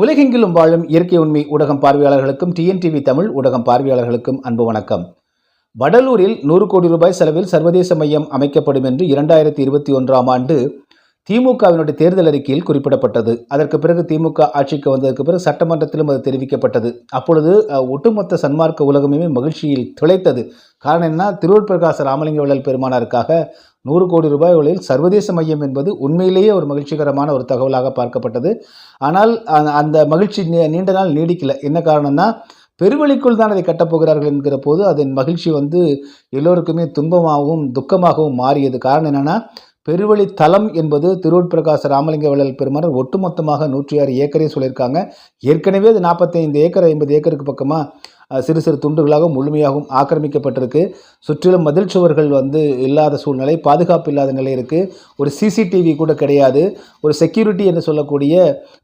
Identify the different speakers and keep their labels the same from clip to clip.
Speaker 1: உலகெங்கிலும் வாழும் இயற்கை உண்மை ஊடகம் பார்வையாளர்களுக்கும் டிஎன்டிவி தமிழ் ஊடகம் பார்வையாளர்களுக்கும் அன்பு வணக்கம். வடலூரில் நூறு கோடி ரூபாய் செலவில் சர்வதேச மையம் அமைக்கப்படும் என்று இரண்டாயிரத்தி இருபத்தி ஒன்றாம் ஆண்டு திமுகவினுடைய தேர்தல் அறிக்கையில் குறிப்பிடப்பட்டது. அதற்கு பிறகு திமுக ஆட்சிக்கு வந்ததற்கு பிறகு சட்டமன்றத்திலும் அது தெரிவிக்கப்பட்டது. அப்பொழுது ஒட்டுமொத்த சன்மார்க்க உலகமே மகிழ்ச்சியில் திளைத்தது. காரணம் என்ன? திருவூர் பிரகாச ராமலிங்க வள்ளல் பெருமானாருக்காக நூறு கோடி ரூபாய் விலையில் சர்வதேச மையம் என்பது உண்மையிலேயே ஒரு மகிழ்ச்சிகரமான ஒரு தகவலாக பார்க்கப்பட்டது. ஆனால் அந்த- அந்த மகிழ்ச்சி நீ- நீண்ட நாள் நீடிக்கல. என்ன காரணம்னா பெருவழிக்குள் தான் அதை கட்டப்போகிறார்கள் என்கிற போது அதன் மகிழ்ச்சி வந்து எல்லோருக்குமே துன்பமாகவும் துக்கமாகவும் மாறியது. காரணம் என்னென்னா பெருவழி தலம் என்பது திருவூர் பிரகாச ராமலிங்க வள்ளல் பெருமாள் ஒட்டுமொத்தமாக நூற்றி ஆறு ஏக்கரே சொல்லியிருக்காங்க. ஏற்கனவே அது நாற்பத்தைந்து ஏக்கர் ஐம்பது ஏக்கருக்கு பக்கமாக சிறு சிறு துண்டுகளாகவும் முழுமையாகவும் ஆக்கிரமிக்கப்பட்டிருக்கு. சுற்றிலும் மதில் சுவர்கள் வந்து இல்லாத சூழ்நிலை பாதுகாப்பு இல்லாத நிலை இருக்குது ஒரு சிசிடிவி கூட கிடையாது. ஒரு செக்யூரிட்டி என்று சொல்லக்கூடிய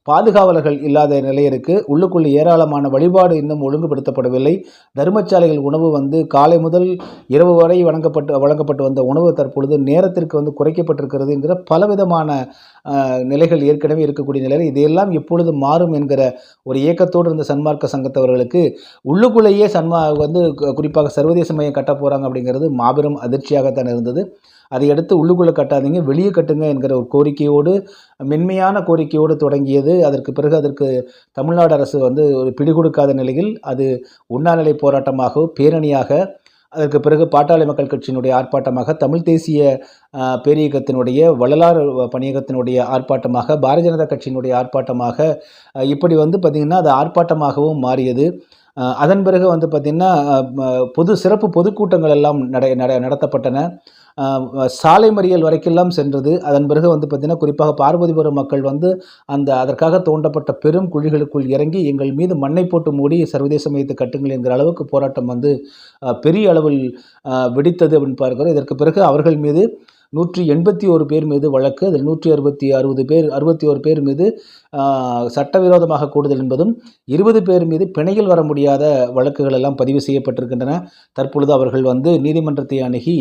Speaker 1: பாதுகாவலர்கள் இல்லாத நிலை இருக்குது உள்ளுக்குள்ளே ஏராளமான வழிபாடு இன்னும் ஒழுங்குபடுத்தப்படவில்லை. தர்மசாலைகள் உணவு வந்து காலை முதல் இரவு வரை வழங்கப்பட்டு வழங்கப்பட்டு வந்த உணவு தற்பொழுது நேரத்திற்கு வந்து குறைக்கப்பட்டிருக்கிறது என்கிற பலவிதமான நிலைகள் ஏற்கனவே இருக்கக்கூடிய நிலையில் இதையெல்லாம் எப்பொழுது மாறும் என்கிற ஒரு ஏக்கத்தோடு இருந்த சன்மார்க்க சங்கத்தவர்களுக்கு உள்ளுக்குள்ளேயே சன்மா வந்து குறிப்பாக சர்வதேச மையம் கட்ட போகிறாங்க அப்படிங்கிறது மாபெரும் அதிர்ச்சியாகத்தான் இருந்தது. அதை எடுத்து உள்ளுக்குள்ளே கட்டாதீங்க வெளியே கட்டுங்க என்கிற ஒரு கோரிக்கையோடு மென்மையான கோரிக்கையோடு தொடங்கியது. அதற்கு பிறகு அதற்கு தமிழ்நாடு அரசு வந்து ஒரு பிடிகொடுக்காத நிலையில் அது உண்ணாநிலை போராட்டமாக பேரணியாக அதற்கு பிறகு பாட்டாளி மக்கள் கட்சியினுடைய ஆர்ப்பாட்டமாக தமிழ் தேசிய பேரியக்கத்தினுடைய வள்ளலார் பணியகத்தினுடைய ஆர்ப்பாட்டமாக பாரதிய ஜனதா கட்சியினுடைய ஆர்ப்பாட்டமாக இப்படி வந்து பார்த்திங்கன்னா அது ஆர்ப்பாட்டமாகவும் மாறியது. அதன் பிறகு வந்து பார்த்திங்கன்னா பொது சிறப்பு பொதுக்கூட்டங்கள் எல்லாம் நட நட நடத்தப்பட்டன. சாலை மறியல் வரைக்கெல்லாம் சென்றது. அதன் பிறகு வந்து பார்த்திங்கன்னா குறிப்பாக பார்வதிபுரம் மக்கள் வந்து அந்த அதற்காக தோண்டப்பட்ட பெரும் குழிகளுக்குள் இறங்கி எங்கள் மீது மண்ணை போட்டு மூடி சர்வதேச மையத்தை கட்டுங்கள் என்கிற அளவுக்கு போராட்டம் வந்து பெரிய அளவில் வெடித்தது அப்படின்னு பார்க்கிறோம். இதற்கு பிறகு அவர்கள் மீது நூற்றி எண்பத்தி ஒரு பேர் மீது வழக்கு. அதில் நூற்றி அறுபத்தி அறுபது பேர் அறுபத்தி ஒரு பேர் மீது சட்டவிரோதமாக கூடுதல் என்பதும் இருபது பேர் மீது பிணையில் வர முடியாத வழக்குகள் எல்லாம் பதிவு செய்யப்பட்டிருக்கின்றன. தற்பொழுது அவர்கள் வந்து நீதிமன்றத்தை அணுகி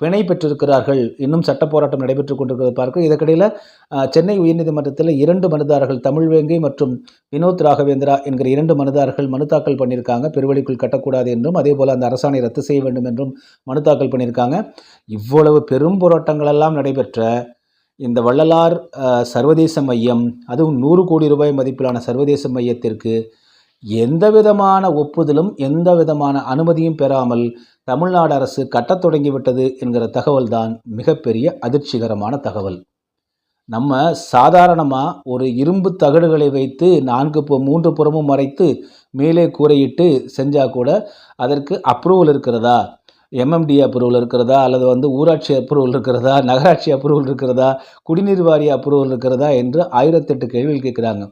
Speaker 1: பிணை பெற்றிருக்கிறார்கள். இன்னும் சட்ட போராட்டம் நடைபெற்று கொண்டிருக்கிறது பார்க்க. இதற்கிடையில் சென்னை உயர்நீதிமன்றத்தில் இரண்டு மனுதாரர்கள் தமிழ்வேங்கை மற்றும் வினோத் ராகவேந்திரா என்கிற இரண்டு மனுதாரர்கள் மனு தாக்கல் பண்ணியிருக்காங்க. பெருவழிக்குள் கட்டக்கூடாது என்றும் அதே போல் அந்த அரசாணை ரத்து செய்ய வேண்டும் என்றும் மனு தாக்கல் பண்ணியிருக்காங்க. இவ்வளவு பெரும் போராட்டங்களெல்லாம் நடைபெற்ற இந்த வள்ளலார் சர்வதேச மையம் அதுவும் நூறு கோடி ரூபாய் மதிப்பிலான சர்வதேச மையத்திற்கு எந்த விதமான ஒப்புதலும் எந்த விதமான அனுமதியும் பெறாமல் தமிழ்நாடு அரசு கட்டத் தொடங்கிவிட்டது என்கிற தகவல்தான் மிகப்பெரிய அதிர்ச்சிகரமான தகவல். நம்ம சாதாரணமாக ஒரு இரும்பு தகடுகளை வைத்து நான்கு மூன்று புறமும் மறைத்து மேலே கூரையிட்டு செஞ்சால் கூட அதற்கு அப்ரூவல் இருக்கிறதா? எம்எம்டி அப்ரூவல் இருக்கிறதா? அல்லது வந்து ஊராட்சி அப்ரூவல் இருக்கிறதா? நகராட்சி அப்ரூவல் இருக்கிறதா? குடிநீர் வாரிய அப்ரூவல் இருக்கிறதா? என்று ஆயிரத்தெட்டு கேள்வியில் கேட்குறாங்க.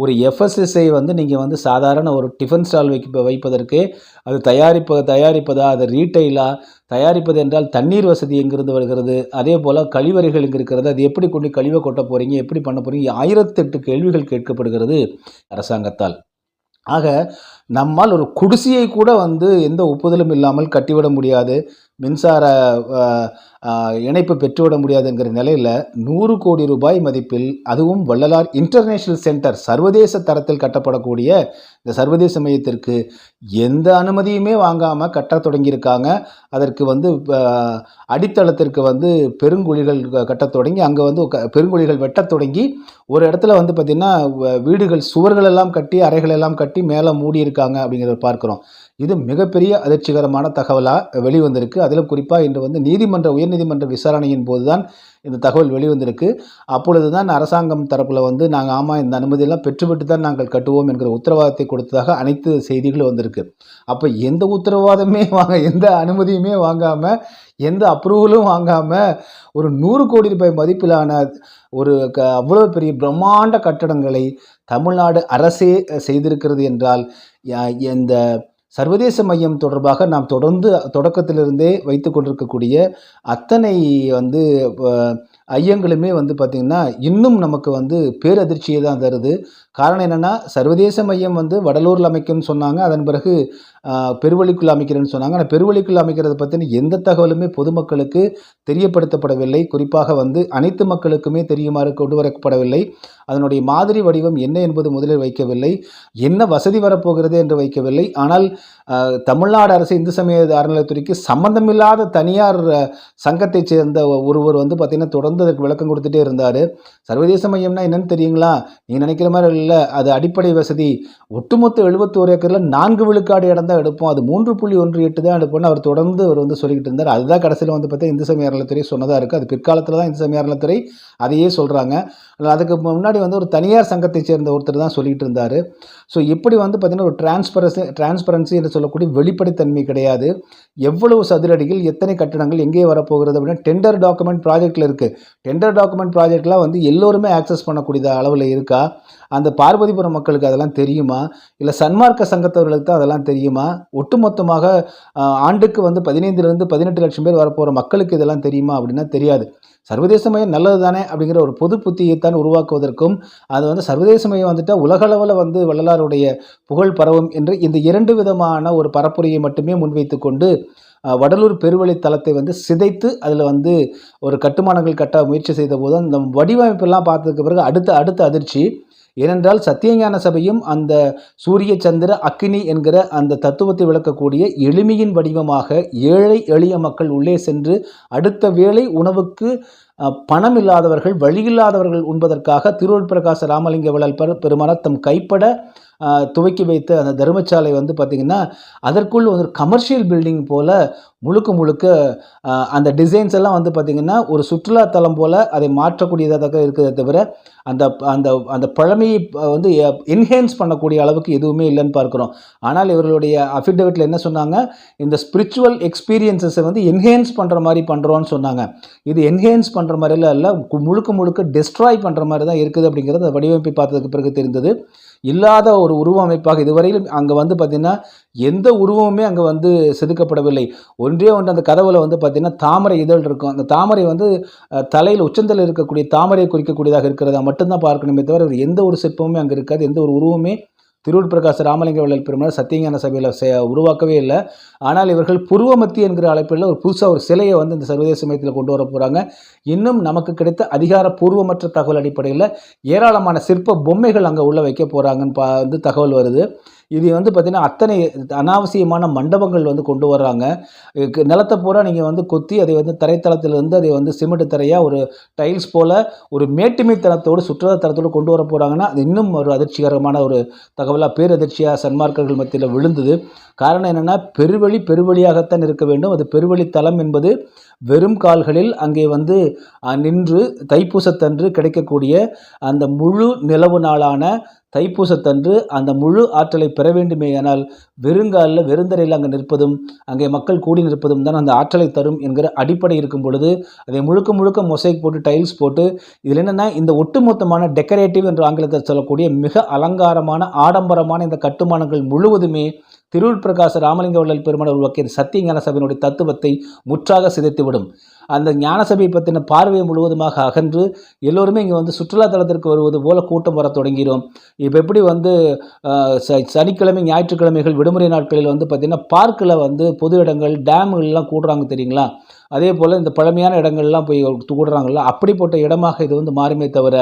Speaker 1: ஒரு எஃப்எஸ்எஸ்ஐ வந்து நீங்கள் வந்து சாதாரண ஒரு டிஃபன் ஸ்டால் வைக்க வைப்பதற்கு அது தயாரிப்ப தயாரிப்பதா அது ரீட்டைலா தயாரிப்பது என்றால் தண்ணீர் வசதி எங்கிருந்து வருகிறது? அதே போல் கழிவறைகள் இங்கே இருக்கிறது அது எப்படி கொண்டு கழிவை கொட்ட போகிறீங்க எப்படி பண்ண போகிறீங்க ஆயிரத்தெட்டு கேள்விகள் கேட்கப்படுகிறது அரசாங்கத்தால். ஆக நம்மால் ஒரு குடிசையை கூட வந்து எந்த ஒப்புதலும் இல்லாமல் கட்டிவிட முடியாது. மின்சார இணைப்பு பெற்றுவிட முடியாதுங்கிற நிலையில் நூறு கோடி ரூபாய் மதிப்பில் அதுவும் வள்ளலார் இன்டர்நேஷனல் சென்டர் சர்வதேச தரத்தில் கட்டப்படக்கூடிய இந்த சர்வதேச மையத்திற்கு எந்த அனுமதியுமே வாங்காமல் கட்டத் தொடங்கியிருக்காங்க. அதற்கு வந்து அடித்தளத்திற்கு வந்து பெருங்குழிகள் க- கட்டத் தொடங்கி அங்கே வந்து க- பெருங்குழிகள் வெட்டத் தொடங்கி ஒரு இடத்துல வந்து பார்த்திங்கன்னா வீடுகள் சுவர்களெல்லாம் கட்டி அறைகளெல்லாம் கட்டி மேலே மூடியிருக்காங்க அப்படிங்கிறத பார்க்குறோம். இது மிகப்பெரிய அதிர்ச்சிகரமான தகவலாக வெளிவந்திருக்கு. அதிலும் குறிப்பாக இன்று வந்து நீதிமன்ற உயர்நீதிமன்ற விசாரணையின் போது தான் இந்த தகவல் வெளிவந்திருக்கு. அப்பொழுது தான் அரசாங்கம் தரப்பில் வந்து நாங்கள் ஆமாம் இந்த அனுமதியெல்லாம் பெற்றுவிட்டு தான் நாங்கள் கட்டுவோம் என்கிற உத்தரவாதத்தை கொடுத்ததாக அனைத்து செய்திகளும் வந்திருக்கு. அப்போ எந்த உத்தரவாதமே வாங்க எந்த அனுமதியுமே வாங்காமல் எந்த அப்ரூவலும் வாங்காமல் ஒரு நூறு கோடி ரூபாய் மதிப்பிலான ஒரு க அவ்வளோ பெரிய பிரம்மாண்ட கட்டடங்களை தமிழ்நாடு அரசே செய்திருக்கிறது என்றால் இந்த சர்வதேச மையம் தொடர்பாக நாம் தொடர்ந்து தொடக்கத்திலிருந்தே வைத்து கொண்டிருக்கக்கூடிய அத்தனை வந்து ஐயங்களுமே வந்து பார்த்திங்கன்னா இன்னும் நமக்கு வந்து பேரதிர்ச்சியை தான் தருது. காரணம் என்னென்னா சர்வதேச மையம் வந்து வடலூரில் அமைக்கும்னு சொன்னாங்க. அதன் பிறகு பெருவழிக்குள் அமைக்கிறேன்னு சொன்னாங்க. ஆனால் பெருவழிக்குள் அமைக்கிறத பற்றின எந்த தகவலுமே பொதுமக்களுக்கு தெரியப்படுத்தப்படவில்லை. குறிப்பாக வந்து அனைத்து மக்களுக்குமே தெரியுமாறு கொண்டு வரப்படவில்லை. அதனுடைய மாதிரி வடிவம் என்ன என்பது முதலில் வைக்கவில்லை. என்ன வசதி வரப்போகிறது என்று வைக்கவில்லை. ஆனால் தமிழ்நாடு அரசு இந்து சமய அறநிலையத்துறைக்கு சம்பந்தமில்லாத தனியார் சங்கத்தைச் சேர்ந்த ஒருவர் வந்து பார்த்திங்கன்னா தொடர்ந்து அதற்கு விளக்கம் கொடுத்துட்டே இருந்தார். சர்வதேச மையம்னா என்னன்னு தெரியுங்களா? நீங்கள் நினைக்கிற மாதிரி இல்லை. அது அடிப்படை வசதி. ஒட்டுமொத்த எழுபத்தோரு ஏக்கரில் நான்கு விழுக்காடு இடம் தான் எடுப்போம். அது மூன்று புள்ளி ஒன்று எட்டு தான் எடுப்போம்னு அவர் தொடர்ந்து அவர் வந்து சொல்லிக்கிட்டு இருந்தார். அதுதான் கடைசியில் வந்து பார்த்தா இந்து சமய அறநிலைத்துறை சொன்னதாக இருக்குது அது பிற்காலத்தில் தான் இந்து சமய அறநிலைத்துறை அதையே சொல்கிறாங்க அதுக்கு முன்னாடி வந்து ஒரு தனியார் சங்கத்தை சேர்ந்த ஒருத்தர் தான் சொல்லிட்டு இருந்தார். ஸோ இப்படி வந்து பார்த்திங்கன்னா ஒரு டிரான்ஸ்பரன்சி டிரான்ஸ்பரன்சி என்று சொல்லக்கூடிய வெளிப்படைத்தன்மை கிடையாது. எவ்வளவு சதுரடிகள் எத்தனை கட்டடங்கள் எங்கே வரப்போகிறது அப்படின்னா டெண்டர் டாக்குமெண்ட் ப்ராஜெக்ட்டில் இருக்குது டெண்டர் டாக்குமெண்ட் ப்ராஜெக்ட்லாம் வந்து எல்லோருமே ஆக்சஸ் பண்ணக்கூடிய அளவில் இருக்கா? அந்த பார்வதிபுரம் மக்களுக்கு அதெல்லாம் தெரியுமா? இல்லை சன்மார்க்க சங்கத்தவர்களுக்கு தான் அதெல்லாம் தெரியுமா? ஒட்டுமொத்தமாக ஆண்டுக்கு வந்து பதினைந்துலேருந்து பதினெட்டு லட்சம் பேர் வரப்போகிற மக்களுக்கு இதெல்லாம் தெரியுமா அப்படின்னா தெரியாது. சர்வதேசமயம் நல்லது தானே அப்படிங்கிற ஒரு பொது புத்தியைத்தான் உருவாக்குவதற்கும் அது வந்து சர்வதேச மையம் வந்துட்டால் உலகளவில் வந்து வள்ளலாருடைய புகழ் பரவும் என்று இந்த இரண்டு விதமான ஒரு பரப்புரையை மட்டுமே முன்வைத்து கொண்டு வடலூர் பெருவழி தளத்தை வந்து சிதைத்து அதில் வந்து ஒரு கட்டுமானங்கள் கட்ட முயற்சி செய்த போது அந்த வடிவமைப்பெல்லாம் பார்த்ததுக்கு பிறகு அடுத்த அடுத்த அதிர்ச்சி. ஏனென்றால் சத்தியஞான சபையும் அந்த சூரிய சந்திர அக்கினி என்கிற அந்த தத்துவத்தை விளக்கக்கூடிய எளிமையின் வடிவமாக ஏழை எளிய மக்கள் உள்ளே சென்று அடுத்த வேளை உணவுக்கு பணம் இல்லாதவர்கள் வழியில்லாதவர்கள் உண்பதற்காக திருவள்ளுவர் பிரகாச ராமலிங்க விழல் பெரு தம் கைப்பட துவக்கி வைத்த அந்த தர்மசாலை வந்து பார்த்திங்கன்னா அதற்குள் ஒரு கமர்ஷியல் பில்டிங் போல் முழுக்க முழுக்க அந்த டிசைன்ஸ் எல்லாம் வந்து பார்த்திங்கன்னா ஒரு சுற்றுலாத்தலம் போல் அதை மாற்றக்கூடியதாக இருக்கிறதே தவிர அந்த அந்த அந்த பழமையை வந்து என்ஹேன்ஸ் பண்ணக்கூடிய அளவுக்கு எதுவுமே இல்லைன்னு பார்க்குறோம். ஆனால் இவர்களுடைய அஃபிடவிட்டில் என்ன சொன்னாங்க? இந்த ஸ்பிரிச்சுவல் எக்ஸ்பீரியன்ஸஸை வந்து என்ஹேன்ஸ் பண்ணுற மாதிரி பண்ணுறோன்னு சொன்னாங்க. இது என்ஹேன்ஸ் பண்ணுற மாதிரிலாம் இல்லை முழுக்க முழுக்க டிஸ்ட்ராய் பண்ணுற மாதிரி தான் இருக்குது அப்படிங்கிறது அந்த வடிவமைப்பை பார்த்ததுக்கு பிறகு தெரிந்தது. இல்லாத ஒரு உருவமைப்பாக இதுவரையிலும் அங்கே வந்து பார்த்திங்கன்னா எந்த உருவமுமே அங்கே வந்து செதுக்கப்படவில்லை. ஒன்றே ஒன்று அந்த கதவுல வந்து பார்த்திங்கன்னா தாமரை இதழ் இருக்கும். அந்த தாமரை வந்து தலையில் உச்சந்தலையில் இருக்கக்கூடிய தாமரையை குறிக்கக்கூடியதாக இருக்கிறதா மட்டும்தான் பார்க்கணுமே தவிர எந்த ஒரு சிற்பமுமே அங்கே இருக்காது. எந்த ஒரு உருவமே திருவூர் பிரகாச ராமலிங்க வள்ளல் பெருமாள் சத்தியஞான சபையில் உருவாக்கவே இல்லை. ஆனால் இவர்கள் புருவமத்தி என்கிற அழைப்பில் ஒரு புதுசாக ஒரு சிலையை வந்து இந்த சர்வதேச மையத்தில் கொண்டு வர போகிறாங்க இன்னும் நமக்கு கிடைத்த அதிகாரப்பூர்வமற்ற தகவல் அடிப்படையில் ஏராளமான சிற்ப பொம்மைகள் அங்கே உள்ள வைக்க போகிறாங்கன்னு பா வந்து தகவல் வருது. இது வந்து பார்த்திங்கன்னா அத்தனை அனாவசியமான மண்டபங்கள் வந்து கொண்டு வர்றாங்க. நிலத்தை பூரா நீங்கள் வந்து கொத்தி அதை வந்து தரைத்தளத்திலிருந்து அதை வந்து சிமெண்ட் தரையாக ஒரு டைல்ஸ் போல் ஒரு மேட்டுமை தளத்தோடு சுற்றுலா தளத்தோடு கொண்டு வர போகிறாங்கன்னா அது இன்னும் ஒரு அதிர்ச்சிகரமான ஒரு தகவலாக பேரதிர்ச்சியாக சன்மார்க்கர்கள் மத்தியில் விழுந்தது. காரணம் என்னென்னா பெருவழி பெருவழியாகத்தான் இருக்க வேண்டும். அது பெருவழி தலம் என்பது வெறும் கால்களில் அங்கே வந்து நின்று தைப்பூசத்தன்று கிடைக்கக்கூடிய அந்த முழு நிலவு நாளான தைப்பூசத்தன்று அந்த முழு ஆற்றலை பெற வேண்டுமேயானால் வெறுங்காலில் வெறுந்தரையில் அங்கே நிற்பதும் அங்கே மக்கள் கூடி நிற்பதும் தான் அந்த ஆற்றலை தரும் என்கிற அடிப்படை இருக்கும் பொழுது அதை முழுக்க முழுக்க மொசைக் போட்டு டைல்ஸ் போட்டு இதில் என்னென்னா இந்த ஒட்டுமொத்தமான டெக்கரேட்டிவ் என்று ஆங்கிலத்தில் சொல்லக்கூடிய மிக அலங்காரமான ஆடம்பரமான இந்த கட்டுமானங்கள் முழுவதுமே திருள் பிரகாச ராமலிங்க வள்ளல் பெருமாள் உருவாக்கிய சத்திய ஞான சபையினுடைய தத்துவத்தை முற்றாக சிதைத்துவிடும். அந்த ஞான சபை பற்றின பார்வையை முழுவதுமாக அகன்று எல்லோருமே இங்கே வந்து சுற்றுலாத்தலத்திற்கு வருவது போல கூட்டம் வர தொடங்கிடும் இப்போ எப்படி வந்து ச- சனிக்கிழமை ஞாயிற்றுக்கிழமைகள் விடுமுறை நாட்களில் வந்து பார்த்திங்கன்னா பார்க்கில் வந்து பொது இடங்கள் டேம்கள்லாம் கூடுறாங்க தெரியுங்களா? அதே போல் இந்த பழமையான இடங்கள்லாம் போய் கூடுறாங்கல்ல அப்படிப்பட்ட இடமாக இது வந்து மாறுமே தவிர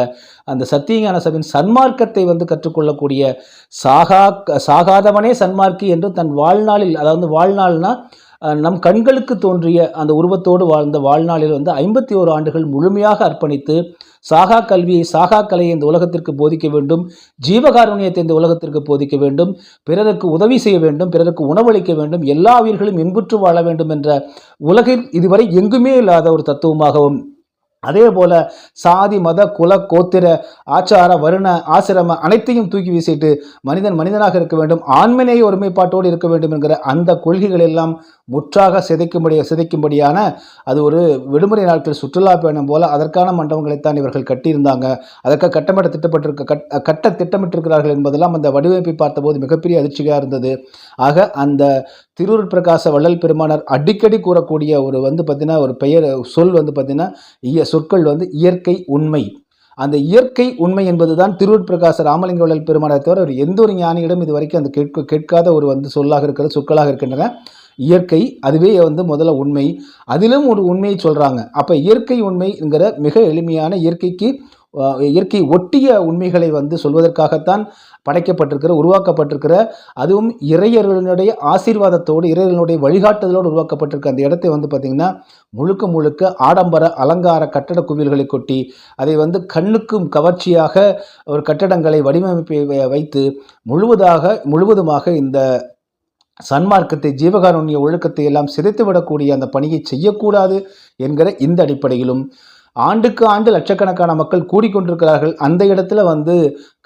Speaker 1: அந்த சத்தியஞான சபையின் சன்மார்க்கத்தை வந்து கற்றுக்கொள்ளக்கூடிய சாகா சாகாதவனே சன்மார்க்கி என்று தன் வாழ்நாளில் அதாவது வாழ்நாள்னா நம் கண்களுக்கு தோன்றிய அந்த உருவத்தோடு வாழ்ந்த வாழ்நாளில் வந்து ஐம்பத்தி ஓரு ஆண்டுகள் முழுமையாக அர்ப்பணித்து சாகா கல்வியை சாகா கலையை இந்த உலகத்திற்கு போதிக்க வேண்டும் ஜீவகாருண்யத்தை இந்த உலகத்திற்கு போதிக்க வேண்டும் பிறருக்கு உதவி செய்ய வேண்டும் பிறருக்கு உணவளிக்க வேண்டும் எல்லா உயிர்களும் இன்புற்று வாழ வேண்டும் என்ற உலகில் இதுவரை எங்குமே இல்லாத ஒரு தத்துவமாகவும் அதே போல சாதி மத குல கோத்திர ஆச்சார வருண ஆசிரம அனைத்தையும் தூக்கி வீசிட்டு மனிதன் மனிதனாக இருக்க வேண்டும் ஆண்மநேய ஒருமைப்பாட்டோடு இருக்க வேண்டும் என்கிற அந்த கொள்கைகள் எல்லாம் முற்றாக சிதைக்கும்படிய சிதைக்கும்படியான அது ஒரு விடுமுறை நாட்கள் சுற்றுலா பயணம் போல அதற்கான மண்டபங்களைத்தான் இவர்கள் கட்டியிருந்தாங்க. அதற்கு கட்டமிட திட்டப்பட்டிருக்க கட் கட்ட திட்டமிட்டிருக்கிறார்கள் என்பதெல்லாம் அந்த வடிவமைப்பை பார்த்தபோது மிகப்பெரிய அதிர்ச்சியாக இருந்தது. ஆக அந்த திருவுருட் பிரகாச வள்ளல் பெருமானார் அடிக்கடி கூறக்கூடிய ஒரு வந்து பார்த்தீங்கன்னா ஒரு பெயர் சொல் வந்து பார்த்தீங்கன்னா சொற்கள் வந்து இயற்கை உண்மை. அந்த இயற்கை உண்மை என்பது தான் திருவட்பிரகாச ராமலிங்க வள்ளல் பெருமானை தவிர ஒரு எந்த ஒரு ஞானியிடம் இது வரைக்கும் அந்த கேட்க கேட்காத ஒரு வந்து சொல்லாக இருக்கிற சொற்களாக இருக்கின்றன. இயற்கை அதுவே வந்து முதல்ல உண்மை. அதிலும் ஒரு உண்மையை சொல்கிறாங்க அப்போ இயற்கை உண்மைங்கிற மிக எளிமையான இயற்கைக்கு இயற்கை ஒட்டிய உண்மைகளை வந்து சொல்வதற்காகத்தான் படைக்கப்பட்டிருக்கிற உருவாக்கப்பட்டிருக்கிற அதுவும் இறையர்களுடைய ஆசீர்வாதத்தோடு இறையர்களுடைய வழிகாட்டுதலோடு உருவாக்கப்பட்டிருக்க அந்த இடத்தை வந்து பார்த்திங்கன்னா முழுக்க முழுக்க ஆடம்பர அலங்கார கட்டட குவியல்களை கொட்டி அதை வந்து கண்ணுக்கும் கவர்ச்சியாக ஒரு கட்டடங்களை வடிவமைப்பை வைத்து முழுவதாக முழுவதுமாக இந்த சன்மார்க்கத்தை ஜீவகாருண்ய ஒழுக்கத்தை எல்லாம் சிதைத்துவிடக்கூடிய அந்த பணியை செய்யக்கூடாது என்கிற இந்த அடிப்படையிலும் ஆண்டுக்கு ஆண்டு லட்சக்கணக்கான மக்கள் கூடிக்கொண்டிருக்கிறார்கள். அந்த இடத்துல வந்து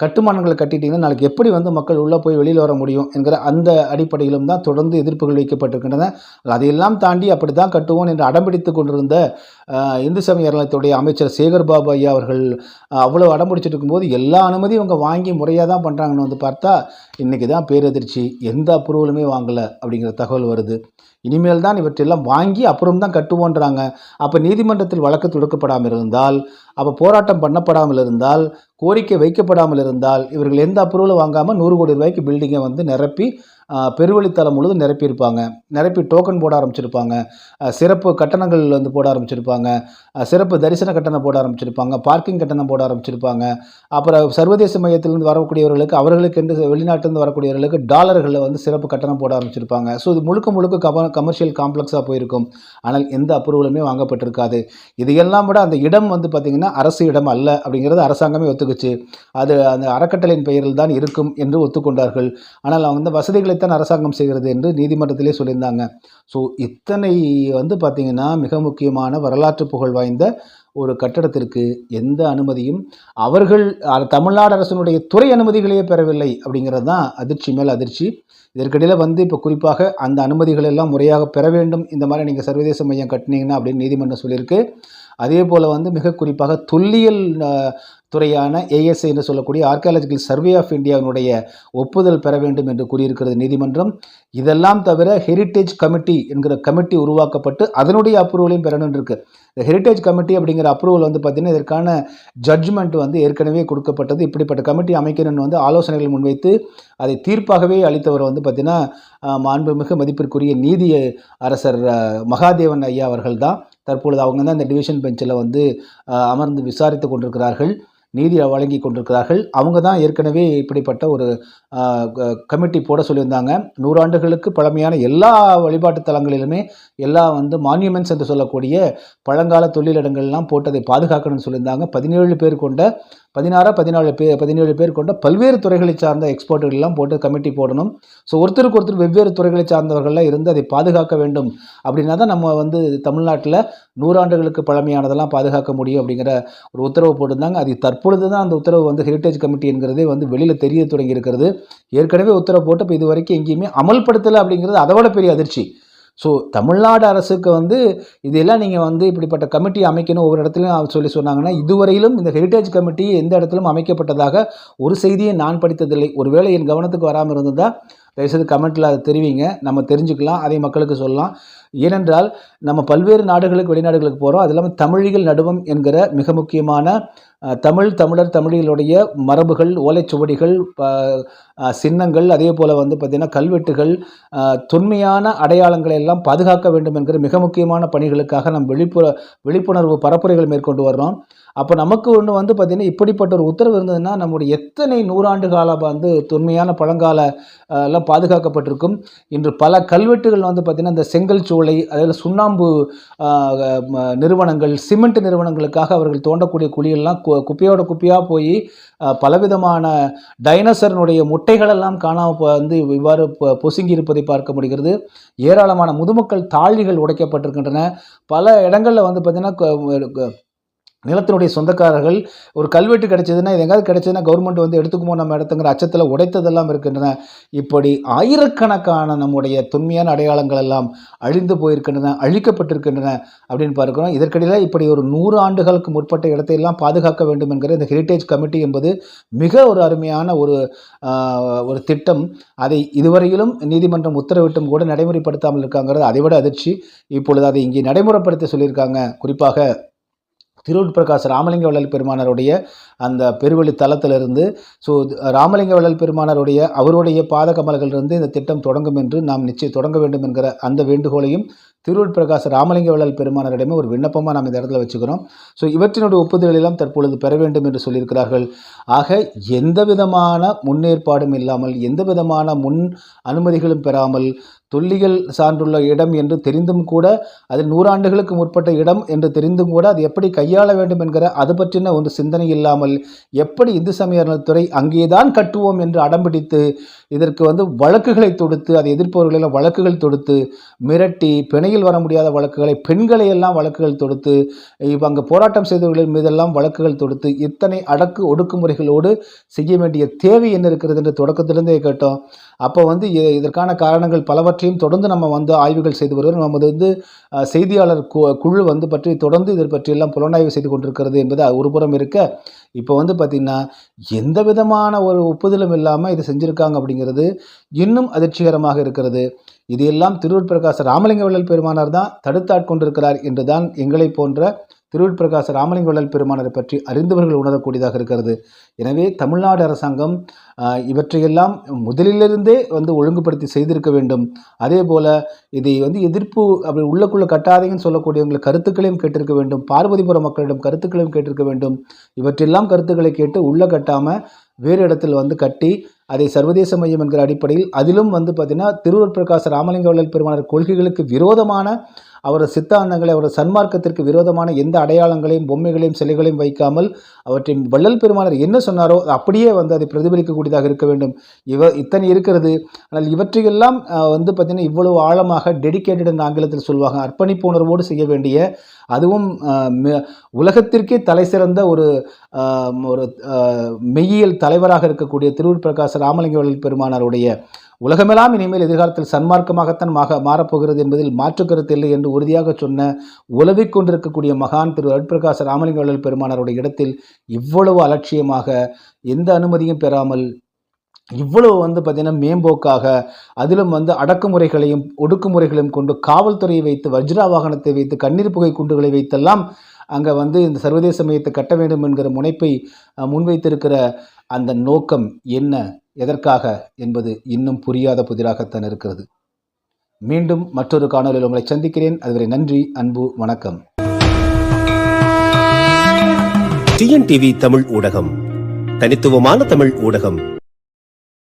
Speaker 1: கட்டுமானங்களை கட்டிட்டீங்கன்னா நாளைக்கு எப்படி வந்து மக்கள் உள்ளே போய் வெளியில் வர முடியும் என்கிற அந்த அடிப்படையிலும் தான் தொடர்ந்து எதிர்ப்புகள் வைக்கப்பட்டிருக்கின்றன. அதையெல்லாம் தாண்டி அப்படி தான் கட்டுவோம் என்று அடம்பிடித்து கொண்டிருந்த இந்து சமய அறநிலையத்துடைய அமைச்சர் சேகர் பாபு ஐயா அவர்கள் அவ்வளோ அடம்பிடிச்சிட்டு இருக்கும்போது எல்லா அனுமதியும் இவங்க வாங்கி முறையாக தான் பண்ணுறாங்கன்னு வந்து பார்த்தா இன்றைக்கி தான் பேரதிர்ச்சி எந்த அப்ரூவலுமே வாங்கலை அப்படிங்கிற தகவல் வருது. இனிமேல் தான் இவற்றெல்லாம் வாங்கி அப்புறம் தான் கட்டுவோன்றாங்க. அப்போ நீதிமன்றத்தில் வழக்கு தொடுக்கப்படாமல் இருந்தால் அப்போ போராட்டம் பண்ணப்படாமல் இருந்தால் கோரிக்கை வைக்கப்படாமல் இருந்தால் இவர்கள் எந்த அப்ரூவலும் வாங்காமல் நூறு கோடி ரூபாய்க்கு பில்டிங்கை வந்து நிரப்பி பெருவழித்தளம் பெருவழித்தலம் முழுதும் நிரப்பியிருப்பாங்க. நிரப்பி டோக்கன் போட ஆரம்பிச்சிருப்பாங்க. சிறப்பு கட்டணங்கள் வந்து போட ஆரம்பிச்சிருப்பாங்க. சிறப்பு தரிசன கட்டணம் போட ஆரம்பிச்சிருப்பாங்க. பார்க்கிங் கட்டணம் போட ஆரம்பிச்சிருப்பாங்க. அப்புறம் சர்வதேச மையத்திலிருந்து வரக்கூடியவர்களுக்கு அவர்களுக்கு என்று வெளிநாட்டிலிருந்து வரக்கூடியவர்களுக்கு டாலர்களில் வந்து சிறப்பு கட்டணம் போட ஆரம்பிச்சிருப்பாங்க. ஸோ இது முழுக்க முழுக்க கம கமர்ஷியல் காம்ப்ளெக்ஸாக போயிருக்கும். ஆனால் எந்த அப்ரூவலுமே வாங்கப்பட்டிருக்காது. இதையெல்லாம் விட அந்த இடம் வந்து பார்த்திங்கன்னா அரசு இடம் அல்ல அப்படிங்கிறது அரசாங்கமே ஒத்துக்குச்சு. அது அந்த அறக்கட்டளையின் பெயரில் தான் இருக்கும் என்று ஒத்துக்கொண்டார்கள். ஆனால் அவங்க வந்து வசதிகளைத்தான் அரசாங்கம் செய்கிறது என்று நீதிமன்றத்திலே சொல்லியிருந்தாங்க. ஸோ இத்தனை வந்து பார்த்திங்கன்னா மிக முக்கியமான வரலாற்று புகழ் வாய்ந்த ஒரு கட்டடத்திற்கு எந்த அனுமதியும் அவர்கள் தமிழ்நாடு அரசினுடைய துறை அனுமதிகளையே பெறவில்லை அப்படிங்கிறது தான் அதிர்ச்சி மேல் அதிர்ச்சி. இதற்கிடையில் வந்து இப்போ குறிப்பாக அந்த அனுமதிகள் எல்லாம் முறையாக பெற வேண்டும் இந்த மாதிரி நீங்கள் சர்வதேச மையம் கட்டினீங்கன்னா அப்படின்னு நீதிமன்றம் சொல்லியிருக்கு. அதே போல் வந்து மிக குறிப்பாக தொல்லியல் துறையான ஏஎஸ்ஐ என்று சொல்லக்கூடிய ஆர்கியாலஜிக்கல் சர்வே ஆஃப் இந்தியாவினுடைய ஒப்புதல் பெற வேண்டும் என்று கூறியிருக்கிறது நீதிமன்றம். இதெல்லாம் தவிர ஹெரிட்டேஜ் கமிட்டி என்கிற கமிட்டி உருவாக்கப்பட்டு அதனுடைய அப்ரூவலையும் பெறணும் இருக்கு இந்த ஹெரிட்டேஜ் கமிட்டி அப்படிங்கிற அப்ரூவல் வந்து பார்த்திங்கன்னா இதற்கான ஜட்ஜ்மெண்ட் வந்து ஏற்கனவே கொடுக்கப்பட்டது. இப்படிப்பட்ட கமிட்டி அமைக்கணும்னு வந்து ஆலோசனைகள் முன்வைத்து அதை தீர்ப்பாகவே அளித்தவர் வந்து பார்த்திங்கன்னா மாண்புமிகு மதிப்பிற்குரிய நீதி அரசர் மகாதேவன் ஐயா அவர்கள் தான் தற்பொழுது அவங்க தான் இந்த டிவிஷன் பெஞ்சில் வந்து அமர்ந்து விசாரித்து கொண்டிருக்கிறார்கள் நீதி வழங்கி கொண்டிருக்கிறார்கள். அவங்க தான் ஏற்கனவே இப்படிப்பட்ட ஒரு க- கமிட்டி போட சொல்லியிருந்தாங்க. நூறாண்டுகளுக்கு பழமையான எல்லா வழிபாட்டு தலங்களிலுமே எல்லா வந்து மான்யூமெண்ட்ஸ் என்று சொல்லக்கூடிய பழங்கால தொழிலிடங்கள்லாம் போட்டதை பாதுகாக்கணும்னு சொல்லியிருந்தாங்க. பதினேழு பேர் கொண்ட பதினாறாக பதினாலு பேர் பதினேழு பேர் கொண்ட பல்வேறு துறைகளை சார்ந்த எக்ஸ்பர்ட்டுகள் எல்லாம் போட்டு கமிட்டி போடணும். ஸோ ஒருத்தருக்கு ஒருத்தர் வெவ்வேறு துறைகளை சார்ந்தவர்கள்லாம் இருந்து அதை பாதுகாக்க வேண்டும். அப்படின்னா தான் நம்ம வந்து தமிழ்நாட்டில் நூறாண்டுகளுக்கு பழமையானதெல்லாம் பாதுகாக்க முடியும் அப்படிங்கிற ஒரு உத்தரவு போட்டிருந்தாங்க. அது தற்பொழுது தான் அந்த உத்தரவு வந்து ஹெரிட்டேஜ் கமிட்டி என்கிறதே வந்து வெளியில் தெரிய தொடங்கி இருக்கிறது. ஏற்கனவே உத்தரவு போட்டு இப்போ இது வரைக்கும் எங்கேயுமே அமல்படுத்தலை அப்படிங்கிறது அதை விட பெரிய அதிர்ச்சி. ஸோ தமிழ்நாடு அரசுக்கு வந்து இதெல்லாம் நீங்கள் வந்து இப்படிப்பட்ட கமிட்டி அமைக்கணும் ஒவ்வொரு இடத்துலையும் சொல்லி சொன்னாங்கன்னா இதுவரையிலும் இந்த ஹெரிட்டேஜ் கமிட்டி எந்த இடத்திலும் அமைக்கப்பட்டதாக ஒரு செய்தியை நான் படித்ததில்லை. ஒருவேளை என் கவனத்துக்கு வராமல் இருந்ததா தயவுசெய்து கமெண்ட்டில் அதை தெரிவிங்க. நம்ம தெரிஞ்சுக்கலாம் அதை மக்களுக்கு சொல்லலாம். ஏனென்றால் நம்ம பல்வேறு நாடுகளுக்கு வெளிநாடுகளுக்கு போகிறோம் அது இல்லாமல் தமிழிகள் நடுவம் என்கிற மிக முக்கியமான தமிழ் தமிழர் தமிழிகளுடைய மரபுகள் ஓலைச்சுவடிகள் ப- சின்னங்கள் அதே போல் வந்து பார்த்திங்கன்னா கல்வெட்டுகள் தொன்மையான அடையாளங்களை எல்லாம் பாதுகாக்க வேண்டும் என்கிற மிக முக்கியமான பணிகளுக்காக நம் விழிப்புண விழிப்புணர்வு பரப்புரைகள் மேற்கொண்டு வர்றோம். அப்போ நமக்கு ஒன்று வந்து பார்த்திங்கன்னா இப்படிப்பட்ட ஒரு உத்தரவு இருந்ததுன்னா நம்முடைய எத்தனை நூறாண்டு கால வந்து தொன்மையான பழங்கால எல்லாம் பாதுகாக்கப்பட்டிருக்கும். இன்று பல கல்வெட்டுகள் வந்து பார்த்திங்கன்னா இந்த செங்கல் சூளை அதில் சுண்ணாம்பு நிறுவனங்கள் சிமெண்ட் நிறுவனங்களுக்காக அவர்கள் தோண்டக்கூடிய குழியெல்லாம் கு குப்பையோட குப்பையாக போய் பலவிதமான டைனோசரனுடைய முட்டைகளெல்லாம் காணாமல் வந்து இவ்வாறு பொ- பொசுங்கி இருப்பதை பார்க்க முடிகிறது. ஏராளமான முதுமக்கள் தாழிகள் உடைக்கப்பட்டிருக்கின்றன. பல இடங்களில் வந்து பார்த்திங்கன்னா நிலத்தினுடைய சொந்தக்காரர்கள் ஒரு கல்வெட்டு கிடைச்சதுன்னா இது எங்காவது கிடைச்சதுன்னா கவர்மெண்ட் வந்து எடுத்துக்குமோ நம்ம இடத்துங்கிற அச்சத்தில் உடைத்ததெல்லாம் இருக்கின்றன. இப்படி ஆயிரக்கணக்கான நம்முடைய தொன்மையான அடையாளங்கள் எல்லாம் அழிந்து போயிருக்கின்றன அழிக்கப்பட்டிருக்கின்றன அப்படின்னு பார்க்கிறோம். இதற்கிடையில் இப்படி ஒரு நூறு ஆண்டுகளுக்கு முற்பட்ட இடத்தையெல்லாம் பாதுகாக்க வேண்டும் என்கிற இந்த ஹெரிட்டேஜ் கமிட்டி என்பது மிக ஒரு அருமையான ஒரு ஒரு திட்டம். அதை இதுவரையிலும் நீதிமன்றம் உத்தரவிட்டும் கூட நடைமுறைப்படுத்தாமல் இருக்காங்கிறது அதை விட அதிர்ச்சி. இப்பொழுது அதை இங்கே நடைமுறைப்படுத்த சொல்லியிருக்காங்க. குறிப்பாக திருவூர் பிரகாஷ் ராமலிங்க வள்ளல் பெருமானருடைய அந்த பெருவழி தளத்திலிருந்து ஸோ ராமலிங்க வள்ளல் பெருமானாருடைய அவருடைய பாத கமல்களிலிருந்து இந்த திட்டம் தொடங்கும் என்று நாம் நிச்சயம் தொடங்க வேண்டும் என்கிற அந்த வேண்டுகோளையும் திருவூர் பிரகாஷ் ராமலிங்க வள்ளல் பெருமானரிடமே ஒரு விண்ணப்பமாக நாம் இந்த இடத்துல வச்சுக்கிறோம். ஸோ இவற்றினுடைய ஒப்புதல் எல்லாம் தற்பொழுது பெற வேண்டும் என்று சொல்லியிருக்கிறார்கள். ஆக எந்த விதமான முன்னேற்பாடும் இல்லாமல் எந்த விதமான முன் அனுமதிகளும் பெறாமல் தொல்லிகள் சார்ந்துள்ள இடம் என்று தெரிந்தும் கூட அது நூறாண்டுகளுக்கு முற்பட்ட இடம் என்று தெரிந்தும் கூட அது எப்படி கையாள வேண்டும் என்கிற அது பற்றின ஒரு சிந்தனை இல்லாமல் எப்படி இந்து சமய அறநிலைத்துறை அங்கேதான் கட்டுவோம் என்று அடம்பிடித்து இதற்கு வந்து வழக்குகளை தொடுத்து அதை எதிர்ப்பவர்களெல்லாம் வழக்குகள் தொடுத்து மிரட்டி பிணையில் வர முடியாத வழக்குகளை பெண்களை எல்லாம் வழக்குகள் தொடுத்து இப்போ அங்கே போராட்டம் செய்தவர்களின் மீதெல்லாம் வழக்குகள் தொடுத்து இத்தனை அடக்கு ஒடுக்குமுறைகளோடு செய்ய வேண்டிய தேவை என்ன இருக்கிறது என்று தொடக்கத்திலிருந்தே கேட்டோம். அப்போ வந்து இதற்கான காரணங்கள் பலவற்றையும் தொடர்ந்து நம்ம வந்து ஆய்வுகள் செய்து வருகிறோம். நமது வந்து செய்தியாளர் கு- குழு வந்து பற்றி தொடர்ந்து இதை பற்றியெல்லாம் புலனாய்வு செய்து கொண்டிருக்கிறது என்பது ஒருபுறம் இருக்க இப்போ வந்து பார்த்திங்கன்னா எந்த விதமான ஒரு ஒப்புதலும் இல்லாமல் இதை செஞ்சுருக்காங்க அப்படிங்கிறது இன்னும் அதிர்ச்சிகரமாக இருக்கிறது. இதையெல்லாம் திருவூர் பிரகாச ராமலிங்க வள்ளல் பெருமானார் தான் தடுத்தாட்கொண்டிருக்கிறார் என்று தான் எங்களை போன்ற திருவூர் பிரகாச ராமலிங்க வள்ளல் பற்றி அறிந்தவர்கள் உணரக்கூடியதாக இருக்கிறது. எனவே தமிழ்நாடு அரசாங்கம் இவற்றையெல்லாம் முதலிலிருந்தே வந்து ஒழுங்குபடுத்தி செய்திருக்க வேண்டும். அதே போல் இதை வந்து எதிர்ப்பு அப்படி உள்ளக்குள்ள கட்டாதீங்கன்னு சொல்லக்கூடியவங்களை கருத்துக்களையும் கேட்டிருக்க வேண்டும். பார்வதிபுர மக்களிடம் கருத்துக்களையும் கேட்டிருக்க வேண்டும். இவற்றெல்லாம் கருத்துக்களை கேட்டு உள்ள கட்டாமல் வேறு இடத்தில் வந்து கட்டி அதை சர்வதேச மையம் என்கிற அடிப்படையில் அதிலும் வந்து பார்த்திங்கன்னா திருவூர் பிரகாச ராமலிங்க வள்ளல் பெருமானார் கொள்கைகளுக்கு விரோதமான அவரது சித்தாந்தங்களை அவரது சன்மார்க்கத்திற்கு விரோதமான எந்த அடையாளங்களையும் பொம்மைகளையும் சிலைகளையும் வைக்காமல் அவற்றின் வள்ளல் பெருமானர் என்ன சொன்னாரோ அப்படியே வந்து அதை பிரதிபலிக்கக்கூடியதாக இருக்க வேண்டும். இவ இத்தனை இருக்கிறது. ஆனால் இவற்றையெல்லாம் வந்து பார்த்திங்கன்னா இவ்வளவு ஆழமாக டெடிகேட்டட் ஆங்கிலத்தில் சொல்லுவாங்க. அர்ப்பணிப்பு உணர்வோடு செய்ய வேண்டிய அதுவும் உலகத்திற்கே தலை சிறந்த ஒரு ஒரு மெய்யியல் தலைவராக இருக்கக்கூடிய திருவூர் பிரகாஷ் ராமலிங்க வள்ளல் பெருமானாருடைய உலகமெல்லாம் இனிமேல் எதிர்காலத்தில் சன்மார்க்கமாகத்தான் மாக மாறப்போகிறது என்பதில் மாற்று கருத்து இல்லை என்று உறுதியாக சொன்ன உலவிக் கொண்டிருக்கக்கூடிய மகான் திரு அருட்பிரகாச ராமலிங்கவள்ளல் பெருமானாருடைய இடத்தில் இவ்வளவு அலட்சியமாக எந்த அனுமதியும் பெறாமல் இவ்வளவு வந்து பார்த்திங்கன்னா மேம்போக்காக அதிலும் வந்து அடக்குமுறைகளையும் ஒடுக்குமுறைகளையும் கொண்டு காவல்துறையை வைத்து வஜ்ரா வாகனத்தை வைத்து கண்ணீர் புகை குண்டுகளை வைத்தெல்லாம் அங்கே வந்து இந்த சர்வதேச மையத்தை கட்ட வேண்டும் என்கிற முனைப்பை முன்வைத்திருக்கிற அந்த நோக்கம் என்ன எதற்காக என்பது இன்னும் புரியாத புதிராகத்தான் இருக்கிறது. மீண்டும் மற்றொரு காணொலியில் உங்களை சந்திக்கிறேன். அதுவரை நன்றி அன்பு வணக்கம்.
Speaker 2: டிஎன்டிவி தமிழ் ஊடகம் தனித்துவமான தமிழ் ஊடகம்.